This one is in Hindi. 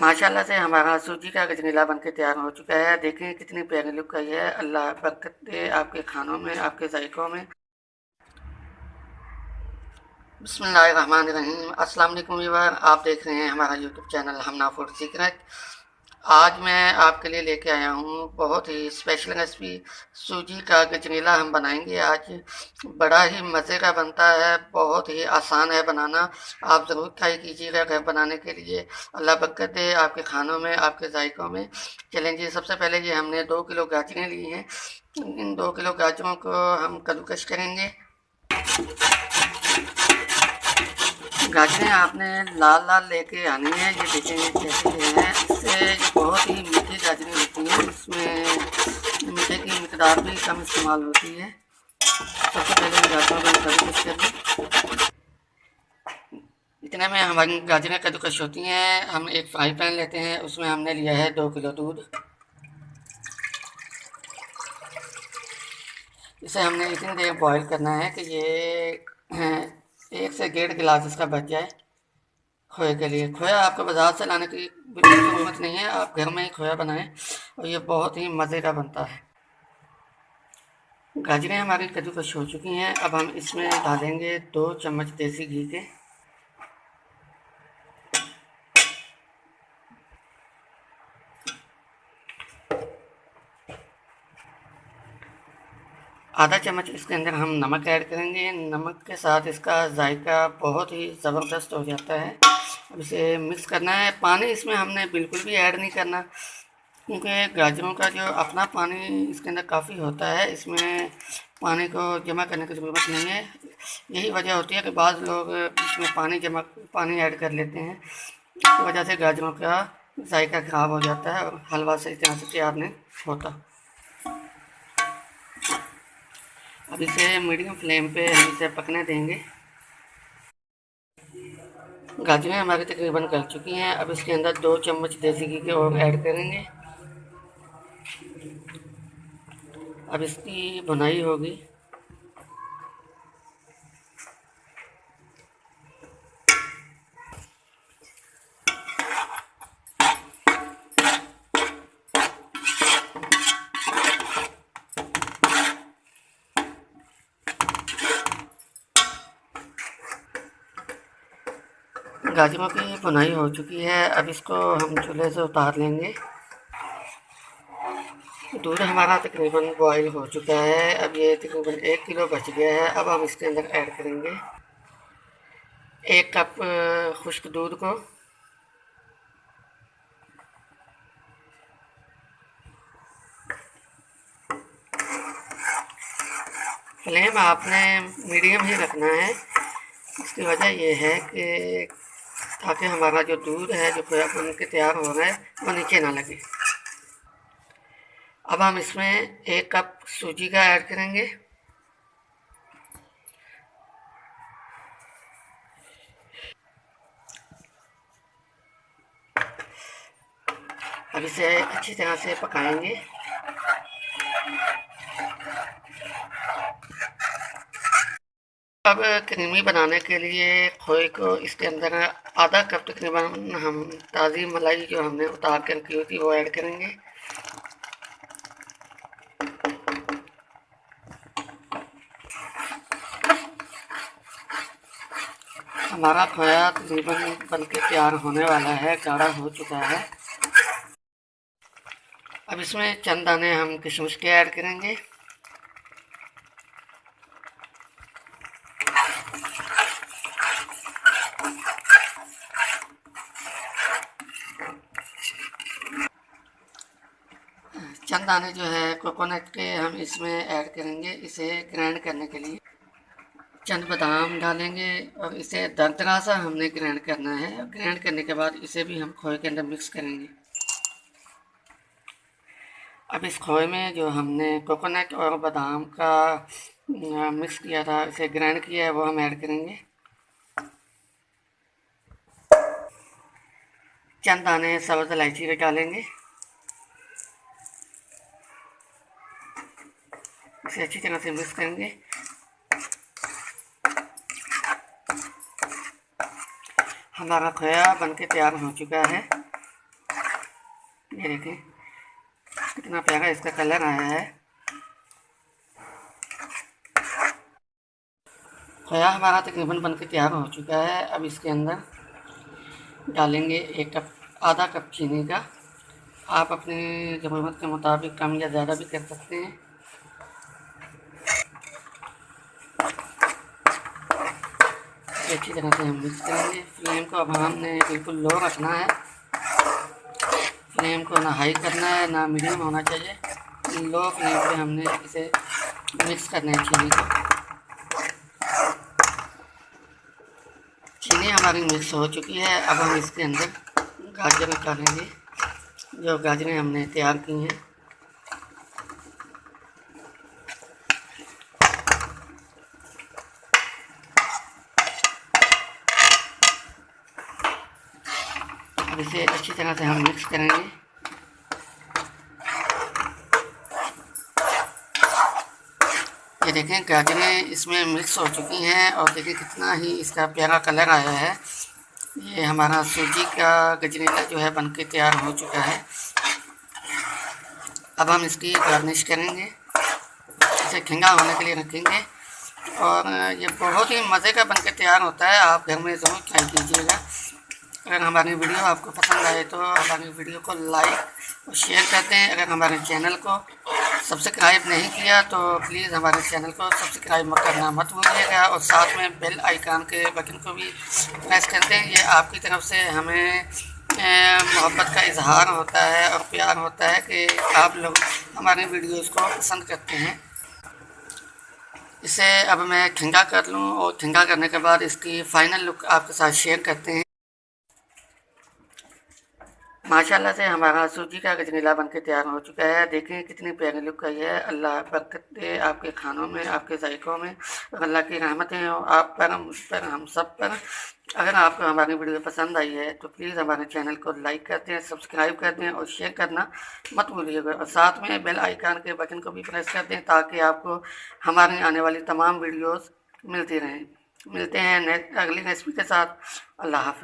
माशाल्लाह से हमारा सूजी का गजनीला बन के तैयार हो चुका है। देखें कितनी प्यारी लुक आई है। अल्लाह बरकत दे आपके खानों में, आपके जायकों में। बसमीम अस्सलाम वालेकुम आप देख रहे हैं हमारा YouTube channel Hamna food secret. आज मैं आपके लिए लेके आया हूँ बहुत ही स्पेशल रेसिपी सूजी का गजनीला हम बनाएँगे आज। बड़ा ही मज़े का बनता है, बहुत ही आसान है बनाना। आप ज़रूर ट्राई कीजिएगा घर बनाने के लिए। अल्लाह बरकत दे आपके खानों में, आपके जायकों में। चलें जी, सबसे पहले ये हमने दो किलो गाजरें ली हैं। इन दो किलो गाजरों को हम कद्दूकश करेंगे। गाजरें आपने लाल लाल लेके आनी है, ये देखें कैसे हैं। इससे बहुत ही मीठी गाजरें होती हैं इसमें मीठे की मकदार भी कम इस्तेमाल होती है। सबसे पहले गाजरों का कद्दूकश कर लें। इतने में हमारी गाजरें कद्दूकश होती हैं। हम एक फ्राई पैन लेते हैं, उसमें हमने लिया है दो किलो दूध। इसे हमने इतनी देर बॉईल करना है कि ये एक से डेढ़ गिलास इसका बच जाए खोए के लिए। खोया आपको बाज़ार से लाने की बिल्कुल ज़रूरत नहीं है, आप घर में ही खोया बनाएँ और ये बहुत ही मज़े का बनता है। गाजरें हमारी कद्दूकश हो चुकी हैं, अब हम इसमें डालेंगे दो चम्मच देसी घी के। आधा चम्मच इसके अंदर हम नमक ऐड करेंगे। नमक के साथ इसका जायका बहुत ही ज़बरदस्त हो जाता है। अब इसे मिक्स करना है। पानी इसमें हमने बिल्कुल भी ऐड नहीं करना, क्योंकि गाजरों का जो अपना पानी इसके अंदर काफ़ी होता है, इसमें पानी को जमा करने की ज़रूरत नहीं है। यही वजह होती है कि बाद लोग इसमें पानी जमा, पानी ऐड कर लेते हैं। इसकी वजह से गाजरों का जायका ख़राब हो जाता है और हलवा सही तरह से तैयार नहीं होता। अब इसे मीडियम फ्लेम पे हम इसे पकने देंगे। गाजरें हमारी तकरीबन गल चुकी हैं। अब इसके अंदर दो चम्मच देसी घी के और ऐड करेंगे। अब इसकी बुनाई होगी। गाजरों की बुनाई हो चुकी है। अब इसको हम चूल्हे से उतार लेंगे। दूध हमारा तकरीबन बॉईल हो चुका है। अब ये तकरीबन एक किलो बच गया है। अब हम इसके अंदर ऐड करेंगे। एक कप खुश्क दूध को। फ्लेम आपने मीडियम ही रखना है। इसकी वजह यह है कि ताकि हमारा जो दूध है, जो खोया बन के तैयार हो रहा है, वो नीचे ना लगे। अब हम इसमें एक कप सूजी का ऐड करेंगे। अब इसे अच्छी तरह से पकाएँगे। अब क्रीमी बनाने के लिए खोए को इसके अंदर आधा कप तकरीबन हम ताज़ी मलाई जो हमने उतार कर रखी होती है वो ऐड करेंगे। हमारा खोया तकरीबन बन के तैयार होने वाला है, गाढ़ा हो चुका है। अब इसमें चंद दाने हम किशमिश के ऐड करेंगे। चंद दाने जो है कोकोनट के हम इसमें ऐड करेंगे, इसे ग्राइंड करने के लिए। चंद बादाम डालेंगे और इसे दरदरा सा हमने ग्राइंड करना है। ग्राइंड करने के बाद इसे भी हम खोए के अंदर मिक्स करेंगे। अब इस खोए में जो हमने कोकोनट और बादाम का मिक्स किया था, इसे ग्राइंड किया है, वो हम ऐड करेंगे। चंद दाने सब्ज़ इलायची भी डालेंगे। इसे अच्छी तरह से मिक्स करेंगे हमारा खोया बनके तैयार हो चुका है। ये देखिए, कितना प्यारा इसका कलर आया है। खोया हमारा तकरीबन बन के तैयार हो चुका है। अब इसके अंदर डालेंगे एक कप, आधा कप चीनी का। आप अपनी ज़रूरत के मुताबिक कम या ज़्यादा भी कर सकते हैं। अच्छी तरह से हम मिक्स करेंगे। फ्लेम को अब हमने बिल्कुल लो रखना है। फ्लेम को ना हाई करना है, ना मीडियम होना चाहिए। लो फ्लेम पे हमने इसे मिक्स करना है चीनी को। चीनी हमारी मिक्स हो चुकी है। अब हम इसके अंदर गाजर डालेंगे जो गाजरें हमने तैयार की हैं। अब इसे अच्छी तरह से हम मिक्स करेंगे। ये देखें, गाजरें इसमें मिक्स हो चुकी हैं और देखिए कितना ही इसका प्यारा कलर आया है। ये हमारा सूजी का गजरेला जो है बनके तैयार हो चुका है। अब हम इसकी गार्निश करेंगे। इसे खिंगा होने के लिए रखेंगे। और ये बहुत ही मज़े का बनके तैयार होता है। आप घर में ज़रूर ट्राई कीजिएगा। अगर हमारी वीडियो आपको पसंद आए तो हमारी वीडियो को लाइक और शेयर कर दें अगर हमारे चैनल को सब्सक्राइब नहीं किया तो प्लीज़ हमारे चैनल को सब्सक्राइब करना, मत भूलिएगा। और साथ में बेल आइकान के बटन को भी प्रेस कर दें ये आपकी तरफ़ से हमें मोहब्बत का इजहार होता है और प्यार होता है कि आप लोग हमारे वीडियोस को पसंद करते हैं। इसे अब मैं ठंडा कर लूँ और ठंडा करने के बाद इसकी फ़ाइनल लुक आपके साथ शेयर करते हैं। माशाल्लाह से हमारा सूजी का गजनीला बन के तैयार हो चुका है। देखें कितनी प्यारी लुक आई है। अल्लाह बरकत दे आपके खानों में, आपके जायकों में, अल्लाह की रहमतें हो। आप पर मुझ पर, हम सब पर। अगर आपको हमारी वीडियो पसंद आई है तो प्लीज़ हमारे चैनल को लाइक कर दें, सब्सक्राइब कर दें और शेयर करना मत भूलिएगा। और साथ में बेल आइकान के बटन को भी प्रेस कर दें, ताकि आपको हमारी आने वाली तमाम वीडियोज़ मिलती रहें। मिलते हैं अगली रेसिपी के साथ। अल्लाह हाफि